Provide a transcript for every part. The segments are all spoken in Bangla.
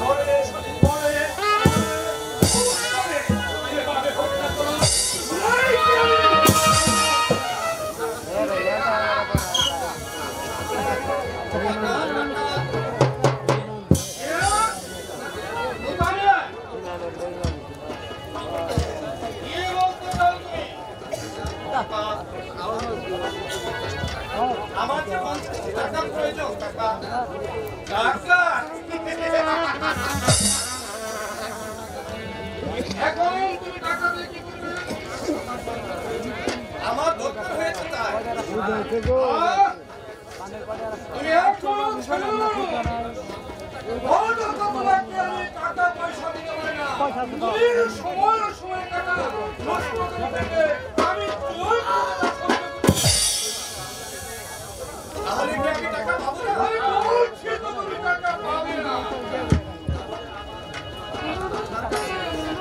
আমার কাছ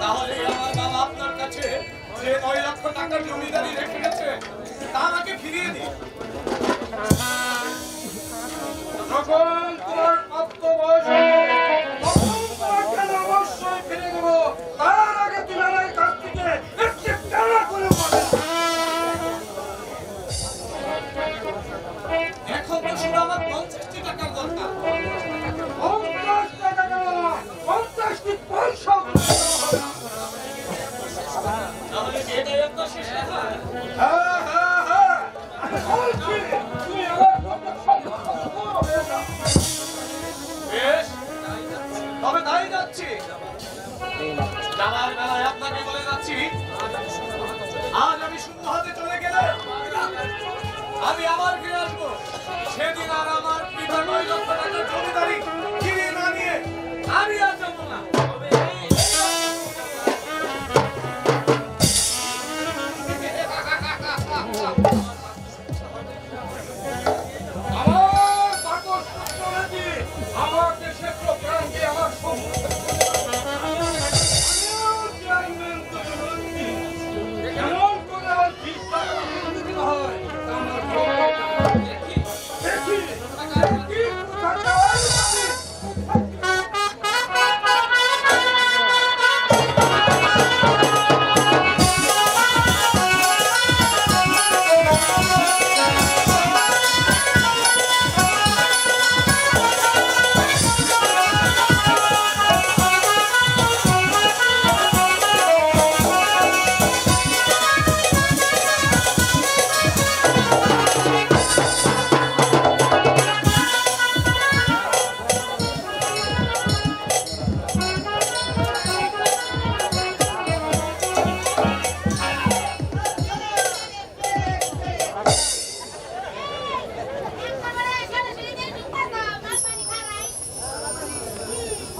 তাহলে আমার বাবা আপনার কাছে যে নয় লক্ষ টাকার জমিদারি রেখে আমাকে ফিরিয়ে দিন যখন তোমার প্রাপ্ত বয়স তখন তোমাকে আমি অবশ্যই ফিরে দেবো। তার আগে তুমি আমার কাছ থেকে একটি টাকা করে এখন তো শুধু আমার পঞ্চাশটি টাকার দরকার। পঞ্চাশ টাকা কেন পঞ্চাশটি পয়সা তাহলে কি এটাই আপনার শেষ হ্যাঁ, যাচ্ছি যাচ্ছি আমি শূন্য চলে আমি আবার ফিরে আসব। সেদিন আর আমার পিতা নয় লক্ষ টাকার জমিদারি How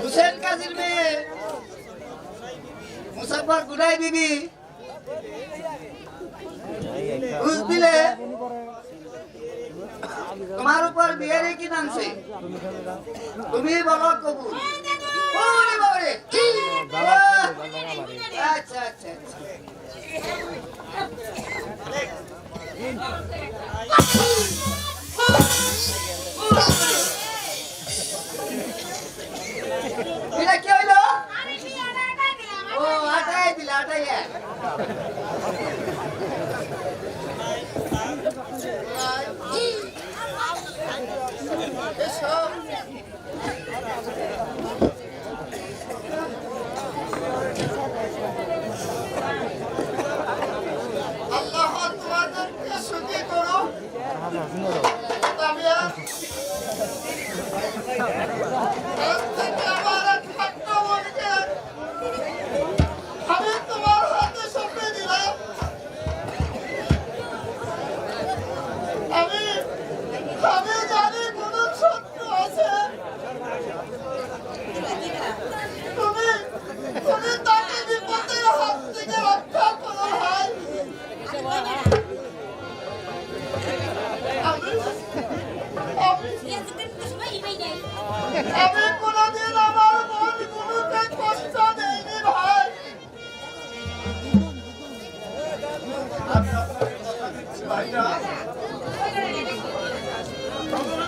হুসেন কাজীর মেয়ে মুসাফর গুড়াই বিবি, ঘুষ দিলে তোমার উপর বিয়ারে কি নামছে? তুমি বলো কবুল। আচ্ছা আচ্ছা আচ্ছা।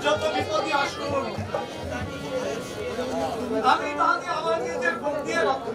যত বিপদই আসুন আমি তাহাকে আমার নিজের ভোগ দিয়ে রাখব